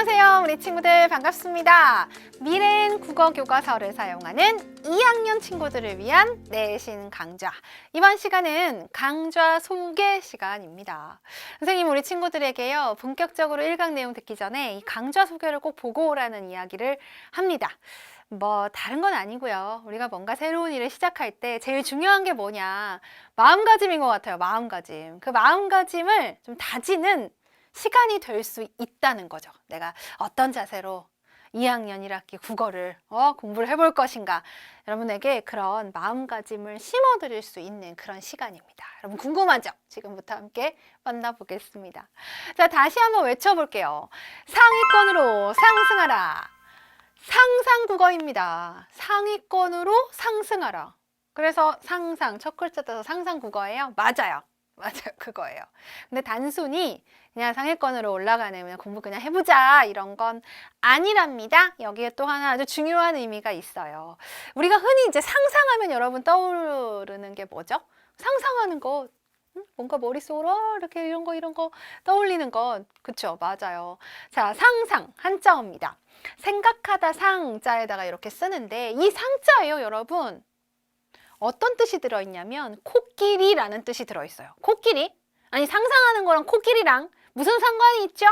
안녕하세요. 우리 친구들 반갑습니다. 미래엔 국어 교과서를 사용하는 2학년 친구들을 위한 내신 강좌. 이번 시간은 강좌 소개 시간입니다. 선생님, 우리 친구들에게요. 본격적으로 1강 내용 듣기 전에 이 강좌 소개를 꼭 보고 오라는 이야기를 합니다. 뭐 다른 건 아니고요. 우리가 뭔가 새로운 일을 시작할 때 제일 중요한 게 뭐냐? 마음가짐인 것 같아요. 마음가짐. 그 마음가짐을 좀 다지는 시간이 될 수 있다는 거죠. 내가 어떤 자세로 2학년 1학기 국어를 어, 공부를 해볼 것인가. 여러분에게 그런 마음가짐을 심어드릴 수 있는 그런 시간입니다. 여러분 궁금하죠? 지금부터 함께 만나보겠습니다. 자, 다시 한번 외쳐볼게요. 상위권으로 상승하라. 상상 국어입니다. 상위권으로 상승하라. 그래서 상상, 첫 글자 따서 상상 국어예요? 맞아요. 맞아요. 그거예요. 근데 단순히 그냥 상위권으로 올라가는 그냥 공부 그냥 해보자 이런 건 아니랍니다. 여기에 또 하나 아주 중요한 의미가 있어요. 우리가 흔히 이제 상상하면 여러분 떠오르는 게 뭐죠? 상상하는 거 음? 뭔가 머릿속으로 어, 이렇게 이런 거 이런 거 떠올리는 건 그쵸 맞아요. 자 상상 한자어입니다. 생각하다 상자에다가 이렇게 쓰는데 이 상자예요 여러분. 어떤 뜻이 들어있냐면 코끼리라는 뜻이 들어있어요. 코끼리? 아니 상상하는 거랑 코끼리랑 무슨 상관이 있죠?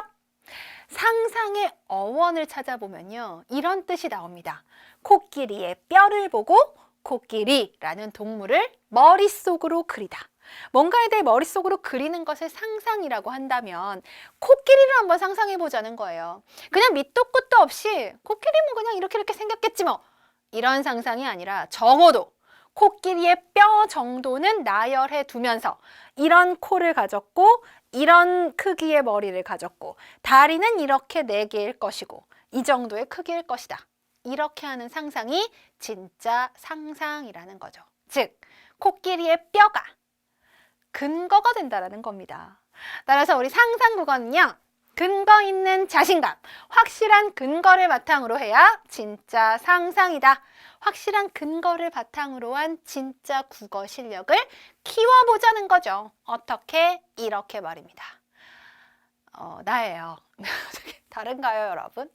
상상의 어원을 찾아보면요. 이런 뜻이 나옵니다. 코끼리의 뼈를 보고 코끼리라는 동물을 머릿속으로 그리다. 뭔가에 대해 머릿속으로 그리는 것을 상상이라고 한다면 코끼리를 한번 상상해 보자는 거예요. 그냥 밑도 끝도 없이 코끼리면 그냥 이렇게 이렇게 생겼겠지 뭐. 이런 상상이 아니라 적어도 코끼리의 뼈 정도는 나열해 두면서 이런 코를 가졌고 이런 크기의 머리를 가졌고 다리는 이렇게 네 개일 것이고 이 정도의 크기일 것이다. 이렇게 하는 상상이 진짜 상상이라는 거죠. 즉 코끼리의 뼈가 근거가 된다라는 겁니다. 따라서 우리 상상 국어는요. 근거 있는 자신감, 확실한 근거를 바탕으로 해야 진짜 상상이다. 확실한 근거를 바탕으로 한 진짜 국어 실력을 키워보자는 거죠. 어떻게? 이렇게 말입니다. 어, 나예요. 다른가요, 여러분?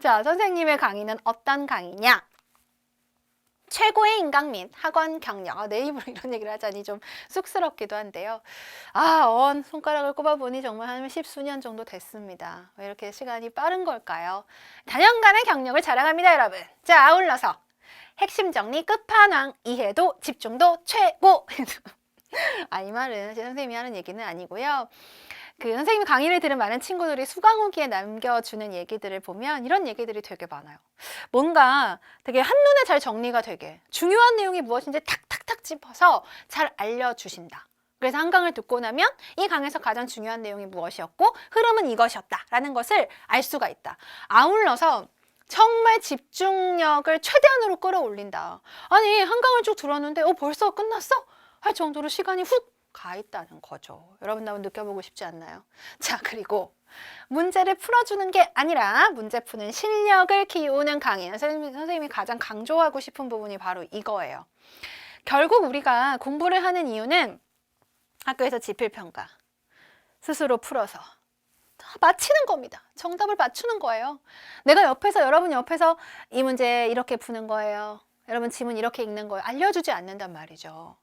자, 선생님의 강의는 어떤 강의냐? 최고의 인강 및 학원 경력. 아, 내 입으로 이런 얘기를 하자니 좀 쑥스럽기도 한데요. 아, 언 손가락을 꼽아보니 정말 한 십수년 정도 됐습니다. 왜 이렇게 시간이 빠른 걸까요? 다년간의 경력을 자랑합니다, 여러분. 자, 아울러서 핵심 정리 끝판왕 이해도 집중도 최고. 아, 이 말은 제 선생님이 하는 얘기는 아니고요. 그 선생님 강의를 들은 많은 친구들이 수강 후기에 남겨주는 얘기들을 보면 이런 얘기들이 되게 많아요. 뭔가 되게 한눈에 잘 정리가 되게 중요한 내용이 무엇인지 탁탁탁 짚어서 잘 알려주신다. 그래서 한 강을 듣고 나면 이 강에서 가장 중요한 내용이 무엇이었고 흐름은 이것이었다라는 것을 알 수가 있다. 아울러서 정말 집중력을 최대한으로 끌어올린다. 아니 한 강을 쭉 들었는데 어 벌써 끝났어? 할 정도로 시간이 훅 가 있다는 거죠. 여러분 한번 느껴보고 싶지 않나요? 자 그리고 문제를 풀어주는 게 아니라 문제 푸는 실력을 키우는 강의. 선생님이, 선생님이 가장 강조하고 싶은 부분이 바로 이거예요. 결국 우리가 공부를 하는 이유는 학교에서 지필평가 스스로 풀어서 다 맞히는 겁니다. 정답을 맞추는 거예요. 내가 옆에서 여러분 옆에서 이 문제 이렇게 푸는 거예요. 여러분 지문 이렇게 읽는 거예요. 알려주지 않는단 말이죠.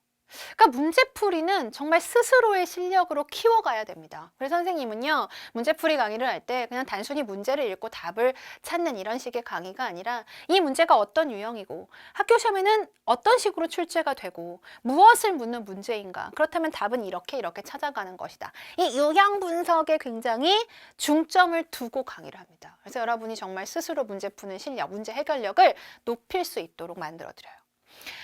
그러니까 문제풀이는 정말 스스로의 실력으로 키워가야 됩니다. 그래서 선생님은요, 문제풀이 강의를 할 때 그냥 단순히 문제를 읽고 답을 찾는 이런 식의 강의가 아니라 이 문제가 어떤 유형이고 학교 시험에는 어떤 식으로 출제가 되고 무엇을 묻는 문제인가 그렇다면 답은 이렇게 이렇게 찾아가는 것이다. 이 유형 분석에 굉장히 중점을 두고 강의를 합니다. 그래서 여러분이 정말 스스로 문제 푸는 실력, 문제 해결력을 높일 수 있도록 만들어 드려요.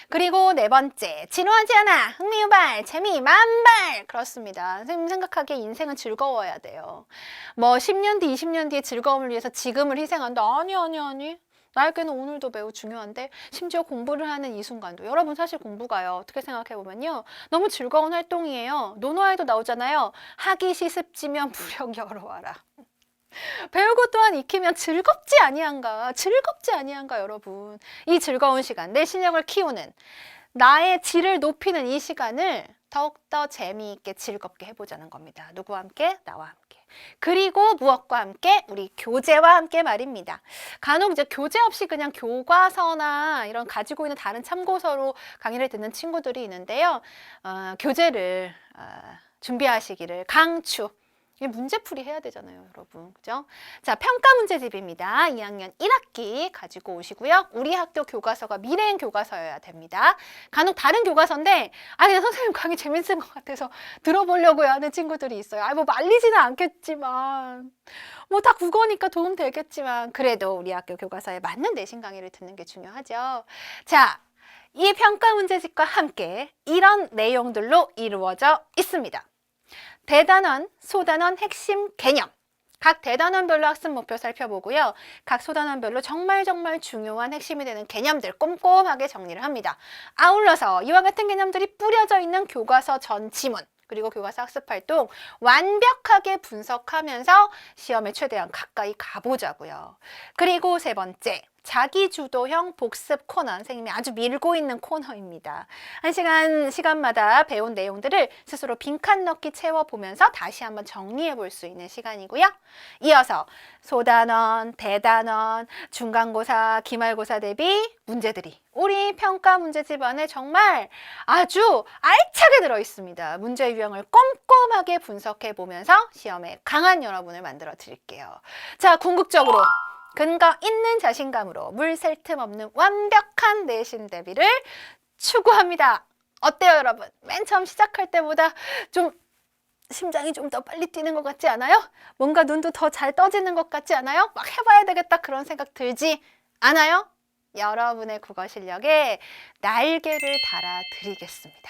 그리고 네 번째, 지루하지 않아, 흥미 유발, 재미 만발. 그렇습니다. 선생님 생각하기에 인생은 즐거워야 돼요. 뭐 10년 뒤, 20년 뒤의 즐거움을 위해서 지금을 희생한다. 아니, 아니, 아니. 나에게는 오늘도 매우 중요한데 심지어 공부를 하는 이 순간도 여러분 사실 공부가요 어떻게 생각해 보면요 너무 즐거운 활동이에요 논어에도 나오잖아요 하기 시습지면 무력 여러와라 배우고 또한 익히면 즐겁지 아니한가? 즐겁지 아니한가, 여러분? 이 즐거운 시간, 내 실력을 키우는 나의 질을 높이는 이 시간을 더욱더 재미있게 즐겁게 해보자는 겁니다. 누구와 함께? 나와 함께. 그리고 무엇과 함께 우리 교재와 함께 말입니다. 간혹 이제 교재 없이 그냥 교과서나 이런 가지고 있는 다른 참고서로 강의를 듣는 친구들이 있는데요. 어, 교재를 어, 준비하시기를 강추. 문제풀이 해야 되잖아요, 여러분. 그죠? 자, 평가 문제집입니다. 2학년 1학기 가지고 오시고요. 우리 학교 교과서가 미래행 교과서여야 됩니다. 간혹 다른 교과서인데, 아, 그냥 선생님 강의 재밌을 것 같아서 들어보려고 하는 친구들이 있어요. 아, 뭐 말리지는 않겠지만, 뭐 다 국어니까 도움 되겠지만, 그래도 우리 학교 교과서에 맞는 내신 강의를 듣는 게 중요하죠. 자, 이 평가 문제집과 함께 이런 내용들로 이루어져 있습니다. 대단원, 소단원 핵심 개념. 각 대단원별로 학습 목표 살펴보고요. 각 소단원별로 정말 정말 중요한 핵심이 되는 개념들 꼼꼼하게 정리를 합니다. 아울러서 이와 같은 개념들이 뿌려져 있는 교과서 전 지문 그리고 교과서 학습 활동 완벽하게 분석하면서 시험에 최대한 가까이 가보자고요. 그리고 세 번째, 자기 주도형 복습 코너 선생님이 아주 밀고 있는 코너입니다. 한 시간 시간마다 배운 내용들을 스스로 빈칸 넣기 채워 보면서 다시 한번 정리해 볼 수 있는 시간이고요. 이어서 소단원, 대단원, 중간고사, 기말고사 대비 문제들이 우리 평가 문제집 안에 정말 아주 알차게 들어 있습니다. 문제 유형을 꼼꼼하게 분석해 보면서 시험에 강한 여러분을 만들어 드릴게요. 자, 궁극적으로 근거 있는 자신감으로 물 셀 틈 없는 완벽한 내신 대비를 추구합니다. 어때요, 여러분? 맨 처음 시작할 때보다 좀 심장이 좀 더 빨리 뛰는 것 같지 않아요? 뭔가 눈도 더 잘 떠지는 것 같지 않아요? 막 해봐야 되겠다 그런 생각 들지 않아요? 여러분의 국어 실력에 날개를 달아 드리겠습니다.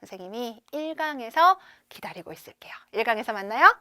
선생님이 1강에서 기다리고 있을게요. 1강에서 만나요.